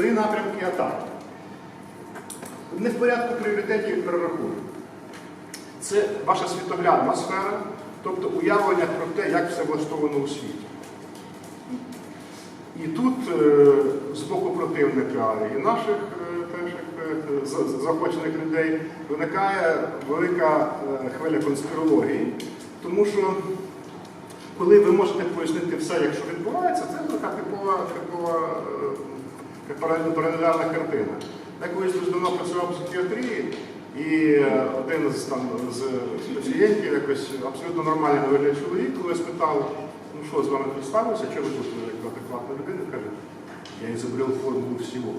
Три напрямки атаки. Не в порядку пріоритетів перерахунку. Це ваша світоглядна сфера, тобто уявлення про те, як все влаштовано у світі. І тут е, з боку противника і наших е, перших е, захочених людей виникає велика хвиля конспірології, тому що коли ви можете пояснити все, якщо відбувається, це така типова, типова паралельна картина. Я колись дуже працював в психіатрії, і е, один з, там, з пацієнтів, якось абсолютно нормальний вигляд чоловік, коли спитав, ну що з вами тут сталося, ви тут як адекватна людина, каже, я ізобрел формулу всього.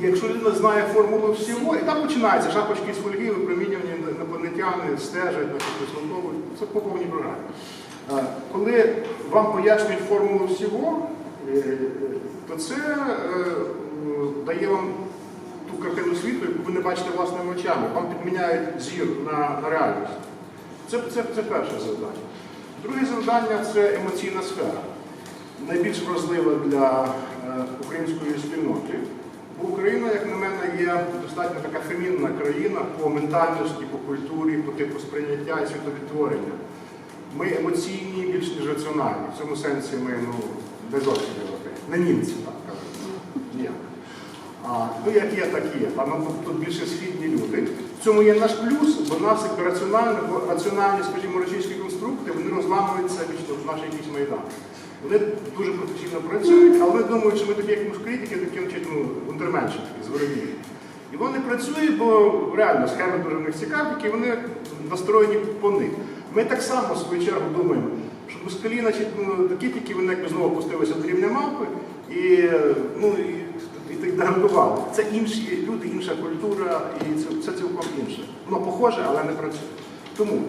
І якщо людина знає формулу всього, і там починається шапочки з фольги, випромінювання інопланетяни, стежать, висновковують. Це по повній програмі. Е, Коли вам пояснюють формулу всього, е, то це е, дає вам ту картину світу, яку ви не бачите власними очами. Вам підміняють зір на, на реальність. Це, це, це перше завдання. Друге завдання це емоційна сфера. Найбільш вразлива для е, української спільноти. Бо Україна, як на мене, є достатньо така фемінна країна по ментальності, по культурі, по типу сприйняття і світовідтворення. Ми емоційні більш ніж раціональні. В цьому сенсі ми ну, зовсім європейці. Не німці, так кажуть. Ну, як є, так є. Ну, тут більше східні люди. В цьому є наш плюс, бо нас якби раціонально, бо раціональні, скажімо, російські конструкти, вони розламуються в нашій якійсь майдан. Вони дуже професійно працюють, але думають, що ми такі як мушкритики, такі вчать, ну, унтерменші такі, зворотні. І вони працюють, бо реально схеми дуже в них цікаві, вони настроєні по них. Ми так само, в свою чергу, думаємо, що москалі, значить, ну, такі тільки вони якби знову опустилися до рівня мапи і, ну, і, і так деградували. Це інші люди, інша культура, і це, це цілком інше. Воно похоже, але не працює. Тому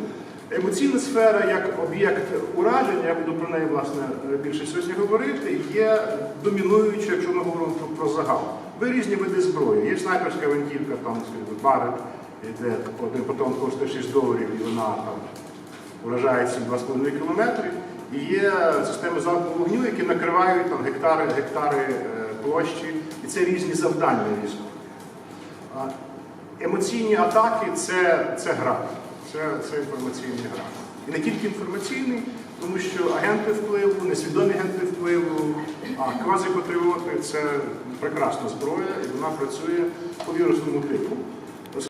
емоційна сфера як об'єкт ураження, я буду про неї власне більше сьогодні говорити, є домінуючою, якщо ми говоримо про, про загал. Ви різні види зброї. Є снайперська винтівка, там скажімо, де один патрон коштує 6 доларів і вона там вражає ці 2,5 кілометри. І є системи залпового вогню, які накривають там гектари, гектари е, площі, і це різні завдання військові. Емоційні атаки це, це гра, це, це інформаційний гра. І не тільки інформаційний, тому що агенти впливу, несвідомі агенти впливу, а квазипатріоти це прекрасна зброя, і вона працює по вірусному типу.